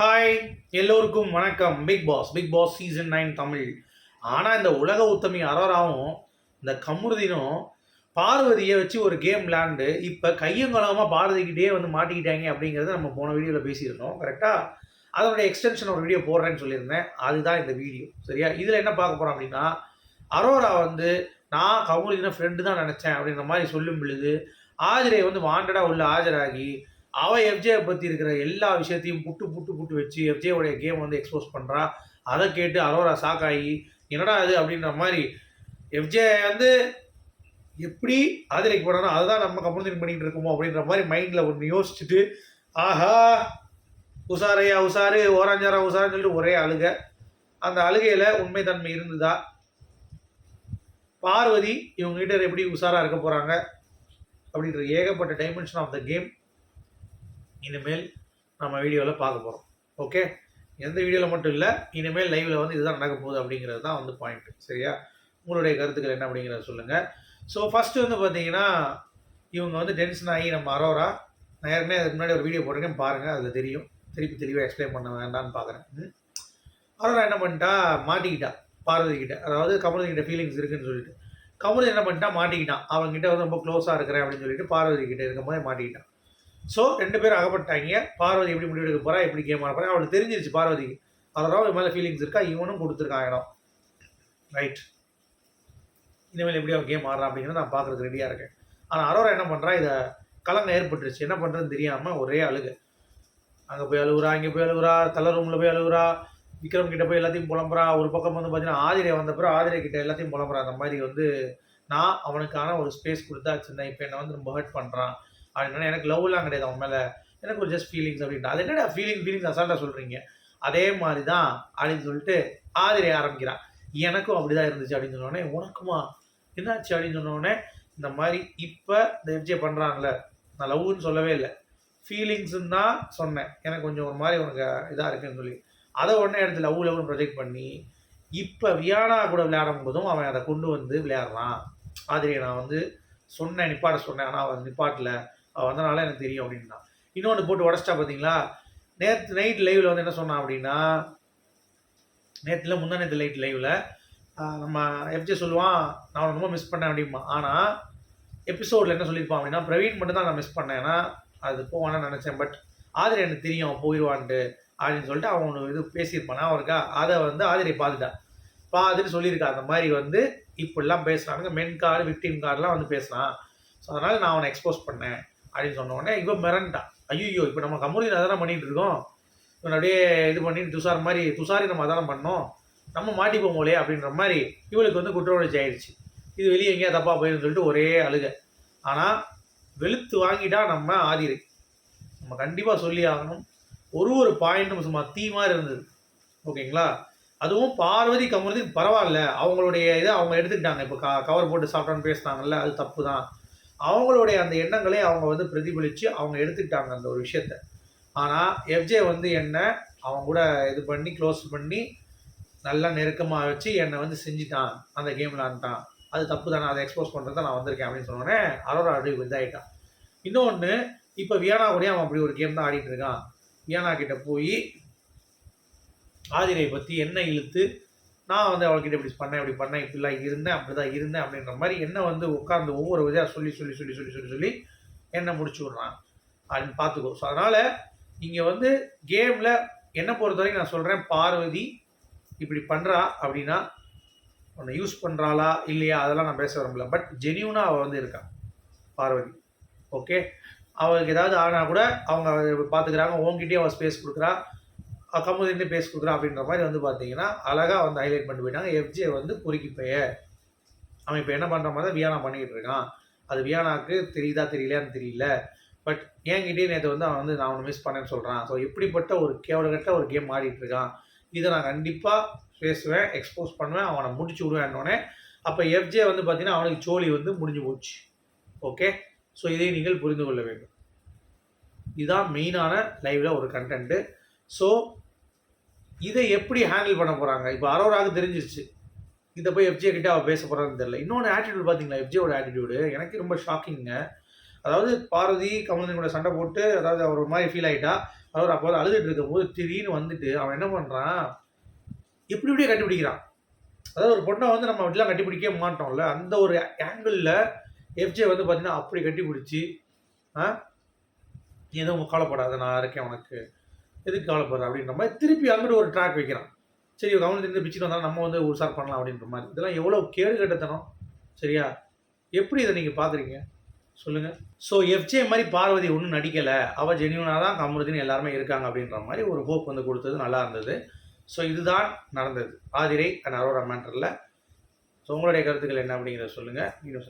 Hi எல்லோருக்கும் வணக்கம். Big boss big boss season nine Tamil. ஆனால் இந்த உலக உத்தமி அரோராவும் இந்த கமுருதினும் பார்வதியை வச்சு ஒரு கேம் விளையாண்டு இப்போ கையங்கலமாக பார்வதிக்கிட்டே வந்து மாட்டிக்கிட்டாங்க அப்படிங்கிறத நம்ம போன வீடியோவில் பேசியிருந்தோம் கரெக்டாக அதனுடைய எக்ஸ்டென்ஷன் ஒரு வீடியோ போடுறேன்னு சொல்லியிருந்தேன். அதுதான் இந்த வீடியோ சரியா? இதில் என்ன பார்க்க போகிறோம் அப்படின்னா அரோரா வந்து நான் கமுருதின ஃப்ரெண்டு தான் நினச்சேன் அப்படின்ற மாதிரி சொல்லும் பொழுது ஆஜரை வந்து வாண்டடாக உள்ள ஆஜராகி அவள் எஃப்ஜேயை பற்றி இருக்கிற எல்லா விஷயத்தையும் புட்டு புட்டு புட்டு வச்சு எஃப்ஜேவுடைய கேம் வந்து எக்ஸ்போஸ் பண்ணுறா அதை கேட்டு அரோரா சாக்காகி என்னடா அது அப்படின்ற மாதிரி எஃப்ஜே வந்து எப்படி ஆதிரைக்கு போனாலும் அதுதான் நம்ம கம்பெனி பண்ணிகிட்டு இருக்கோமோ அப்படின்ற மாதிரி மைண்டில் ஒன்று யோசிச்சுட்டு ஆஹா உசாரையா உசாரு ஓராஞ்சாரா உசாருன்னு சொல்லிட்டு ஒரே அழுக. அந்த அழுகையில் உண்மை தன்மை இருந்ததா? பார்வதி இவங்ககிட்ட எப்படி உஷாராக இருக்க போகிறாங்க அப்படின்ற ஏகப்பட்ட டைமென்ஷன் ஆஃப் த கேம் இனிமேல் நம்ம வீடியோவில் பார்க்க போகிறோம் ஓகே எந்த வீடியோவில் மட்டும் இல்லை இனிமேல் லைவில் வந்து இதுதான் நடக்க போகுது அப்படிங்கிறது தான் வந்து பாயிண்ட் சரியா? உங்களுடைய கருத்துக்கள் என்ன அப்படிங்கிறத சொல்லுங்கள் ஸோ ஃபஸ்ட்டு வந்து பார்த்தீங்கன்னா இவங்க வந்து டென்ஷன் ஆகி நம்ம அரோரா நான் ஏற்கனவே அதுக்கு முன்னாடி ஒரு வீடியோ போட்டிருக்கேன் பாருங்கள் அதில் தெரியும். திருப்பி தெளிவாக எக்ஸ்பிளைன் பண்ண வேண்டாம்னு பார்க்குறேன் ம். அரோரா என்ன பண்ணிட்டா மாட்டிக்கிட்டா பார்வதி கிட்ட அதாவது கமலதி கிட்ட ஃபீலிங்ஸ் இருக்குன்னு சொல்லிட்டு. கமலதி என்ன பண்ணிட்டா மாட்டிக்கிட்டான். அவங்ககிட்ட வந்து ரொம்ப க்ளோஸாக இருக்கிறேன் அப்படின்னு சொல்லிட்டு பார்வதி கிட்ட இருக்கும்போதே மாட்டிக்கிட்டான். ஸோ ரெண்டு பேரும் அகப்பட்டாங்க. பார்வதி எப்படி முடிவெடுக்க போறா எப்படி கேம் ஆட போறா அவளுக்கு தெரிஞ்சிருச்சு பார்வதிக்கு அரோரா இவன் மேலே ஃபீலிங்ஸ் இருக்கா இவனும் கொடுத்துருக்கான் இடம் ரைட் இனிமேல் எப்படி அவன் கேம் ஆடுறான் அப்படிங்கிறத நான் பார்க்கறதுக்கு ரெடியாக இருக்கேன். ஆனால் அரோரா என்ன பண்ணுறா இதை கலங்க ஏற்பட்டுருச்சு. என்ன பண்ணுறதுன்னு தெரியாமல் ஒரே அழுகு. அங்கே போய் அழுகுறா இங்கே போய் அழுகுறா தலை ரூமில் போய் அழுகுறா விக்ரம் கிட்ட போய் எல்லாத்தையும் புலம்புறா ஒரு பக்கம் வந்து பார்த்தீங்கன்னா ஆதிரை வந்த பிறகு ஆதிரை கிட்ட எல்லாத்தையும் புலம்புறா. அந்த மாதிரி வந்து நான் அவனுக்கான ஒரு ஸ்பேஸ் கொடுத்தா சின்ன இப்போ என்னை வந்து ரொம்ப ஹர்ட் பண்ணுறான் அப்படின்னா எனக்கு லவ்லாம் கிடையாது அவன் மேலே. எனக்கு ஒரு ஜஸ்ட் ஃபீலிங்ஸ் அப்படின்ட்டு. அது என்னடா ஃபீலிங் ஃபீலிங்ஸ் அசால்ட்டாக சொல்கிறீங்க அதே மாதிரி தான் அப்படின்னு சொல்லிட்டு ஆதிரை ஆரம்பிக்கிறான். எனக்கும் அப்படி தான் இருந்துச்சு அப்படின்னு சொன்னோடனே உனக்குமா? என்னாச்சு அப்படின்னு சொன்னோடனே இந்த மாதிரி இப்போ இந்த எஃப்ஜே பண்ணுறான்ல நான் லவ்னு சொல்லவே இல்லை. ஃபீலிங்ஸுன்னு தான் சொன்னேன். எனக்கு கொஞ்சம் ஒரு மாதிரி உனக்கு இதாக இருக்குன்னு சொல்லி. அதை உடனே எடுத்து லவ் லவ்னு ப்ரொஜெக்ட் பண்ணி இப்போ வியானா கூட விளையாடும் போதும் அவன் அதை கொண்டு வந்து விளையாடுறான். ஆதிரியை நான் வந்து சொன்னேன் நிப்பாட்ட சொன்னேன். ஆனால் அவன் நிப்பாட்டல. வந்தனால எனக்கு தெரியும் அப்படின்னா. இன்னொன்று போட்டு உடச்சிட்டா பார்த்தீங்களா நேற்று நைட் லைவில் வந்து என்ன சொன்னான் அப்படின்னா நேற்றுல முந்தா நேற்று லைட் லைவில் நம்ம எஃப்ஜே சொல்லுவான் நான் அவனை ரொம்ப மிஸ் பண்ணேன் அப்படிமா ஆனால் எபிசோடில் என்ன சொல்லியிருப்பான் அப்படின்னா பிரவீன் மட்டும் தான் நான் மிஸ் பண்ணேன். ஏன்னா அது போவான்னு நினச்சேன். பட் ஆதிரை எனக்கு தெரியும் அவன் போயிடுவான்ட்டு அப்படின்னு சொல்லிட்டு அவன் ஒன்று இது பேசியிருப்பானா. அவருக்கா அதை வந்து ஆதிரை பார்த்துட்டான். பார்த்துட்டு சொல்லியிருக்கா அந்த மாதிரி வந்து இப்படிலாம் பேசுகிறானுங்க மென் கார்டு விக்டிம் கார்டெலாம் வந்து பேசுகிறான் ஸோ அதனால் நான் அவனை எக்ஸ்போஸ் பண்ணேன். அப்படின்னு சொன்ன உடனே இவன் மிரண்டான் ஐயோ இப்போ நம்ம கம்முனியில் அதான பண்ணிட்டு இருக்கோம். இவன் அப்படியே இது பண்ணி துஷார் மாதிரி துஷாரி நம்ம அதெல்லாம் பண்ணோம். நம்ம மாட்டிப்போம் போலே அப்படின்ற மாதிரி இவளுக்கு வந்து குற்ற உணர்ச்சி ஆயிடுச்சு. இது வெளியே எங்கேயா தப்பாக போயிருன்னு சொல்லிட்டு ஒரே அழுக. ஆனால் வெளுத்து வாங்கிட்டா நம்ம ஆதிரை. நம்ம கண்டிப்பாக சொல்லி ஆகணும். ஒரு ஒரு பாயிண்ட்டும் சும்மா தீ மாதிரி இருந்தது. ஓகேங்களா? அதுவும் பார்வதி கமருதி பரவாயில்ல. அவங்களுடைய இதை அவங்க எடுத்துக்கிட்டாங்க. இப்போ க கவர் போட்டு சாப்பிட்டான்னு பேசுனாங்கல்ல அது தப்பு தான் அவங்களுடைய அந்த எண்ணங்களை அவங்க வந்து பிரதிபலித்து அவங்க எடுத்துக்கிட்டாங்க அந்த ஒரு விஷயத்த. ஆனால் எஃப்ஜே வந்து என்னை அவங்க கூட இது பண்ணி க்ளோஸ் பண்ணி நல்லா நெருக்கமாக வச்சு என்னை வந்து செஞ்சுட்டான். அந்த கேமில் ஆண்டான் அது தப்பு தானே அதை எக்ஸ்போஸ் பண்ணுறது நான் வந்திருக்கேன் அப்படின்னு சொன்னோடனே அரோரா அப்படி இதாகிட்டான் இன்னொன்று இப்போ வியானா கூட அவன் அப்படி ஒரு கேம் தான் ஆடிட்டு இருக்கான். வியானா கிட்ட போய் ஆதிரை பற்றி என்ன இழுத்து நான் வந்து அவள்கிட்ட இப்படி பண்ணேன் இப்படி பண்ணேன் இப்படிலாம் இருந்தேன் அப்படி தான் இருந்தேன் அப்படின்ற மாதிரி என்ன வந்து உட்கார்ந்து ஒவ்வொரு விதையாக சொல்லி சொல்லி சொல்லி சொல்லி சொல்லி சொல்லி என்ன முடிச்சு விட்றான். அப்படின்னு பார்த்துக்கோ. ஸோ அதனால் இங்கே வந்து கேமில் என்ன பொறுத்த வரைக்கும் நான் சொல்கிறேன் பார்வதி இப்படி பண்ணுறா அப்படின்னா உன்னை யூஸ் பண்ணுறாளா இல்லையா? அதெல்லாம் நான் பேச விரும்பல. பட் ஜெனியூனாக அவள் வந்து இருக்கான் பார்வதி. ஓகே அவளுக்கு ஏதாவது ஆனால் கூட அவங்க பார்த்துக்கிறாங்க உங்ககிட்டயே அவள் ஸ்பேஸ் கொடுக்குறா. கம்முதிட்டு பேஸ் கொடுக்குறான் அப்படின்ற மாதிரி வந்து பார்த்தீங்கன்னா அழகாக வந்து ஹைலைட் பண்ணிட்டு போயிட்டாங்க. எஃப்ஜே வந்து குறுக்கி பெய அவன் இப்போ என்ன பண்ணுற மாதிரி தான் வியானா பண்ணிக்கிட்டு இருக்கான். அது வியானாக்கு தெரியுதா தெரியலையான்னு தெரியல. பட் என்கிட்டயே நேற்று வந்து அவன் வந்து நான் ஒன்று மிஸ் பண்ணேன்னு சொல்கிறான் ஸோ இப்படிப்பட்ட ஒரு கேவலகட்ட ஒரு கேம் ஆடிட்டு இருக்கான். இதை நான் கண்டிப்பாக பேசுவேன் எக்ஸ்போஸ் பண்ணுவேன் அவனை முடிச்சு விடுவேன்னொடனே அப்போ எஃப்ஜே வந்து பார்த்தீங்கன்னா அவனுக்கு சோழி வந்து முடிஞ்சு போச்சு. ஓகே ஸோ இதை நீங்கள் புரிந்து கொள்ள வேண்டும். இதுதான் மெயினான லைவில் ஒரு கண்டென்ட்டு ஸோ இதை எப்படி ஹேண்டில் பண்ண போகிறாங்க இப்போ அரோராக தெரிஞ்சிருச்சு. இதை போய் எஃப்ஜே கிட்டே அவள் பேச போகிறான்னு தெரியல. இன்னொன்று ஆட்டிடியூட் பார்த்தீங்களா எஃப்ஜேவோட ஆட்டிடியூடு எனக்கு ரொம்ப ஷாக்கிங்க அதாவது பார்வதி கமலன் கூட சண்டை போட்டு அதாவது அவர் ஒரு மாதிரி ஃபீல் ஆகிட்டா அவர் அப்போ அழுதுட்டு இருக்கும் போது திடீர்னு வந்துட்டு அவன் என்ன பண்ணுறான் எப்படி இப்படியே கண்டுபிடிக்கிறான். அதாவது ஒரு பொண்ணை வந்து நம்ம அப்படிலாம் கட்டிப்பிடிக்கவே மாட்டோம்ல. அந்த ஒரு ஆங்கிளில் எஃப்ஜே வந்து பார்த்தீங்கன்னா அப்படி கட்டி பிடிச்சி நீ எதுவும் கவலைப்படாத நான் இருக்கேன் உனக்கு. எதுக்கு கவலைப்படுற? அப்படின்ற மாதிரி திருப்பி அங்கிட்டு ஒரு ட்ராக் வைக்கிறான். சரி கவனத்திலிருந்து பிச்சுட்டு வந்தாலும் நம்ம வந்து உஷார் பண்ணலாம் அப்படின்ற மாதிரி. இதெல்லாம் எவ்வளோ கேடு கட்டத்தனம். சரியா? எப்படி இதை நீங்கள் பார்க்குறீங்க சொல்லுங்கள் ஸோ எஃப்ஜே மாதிரி பார்வதி ஒன்றும் நடிக்கலை. அவள் ஜெனியூனாக தான் கமருதின்னு எல்லாருமே இருக்காங்க அப்படின்ற மாதிரி ஒரு ஹோப் வந்து கொடுத்தது நல்லா இருந்தது. ஸோ இதுதான் நடந்தது. ஆதிரை அண்ட் அரோரா மேட்டரில் ஸோ உங்களுடைய கருத்துக்கள் என்ன அப்படிங்கிறத சொல்லுங்கள் இன்னும்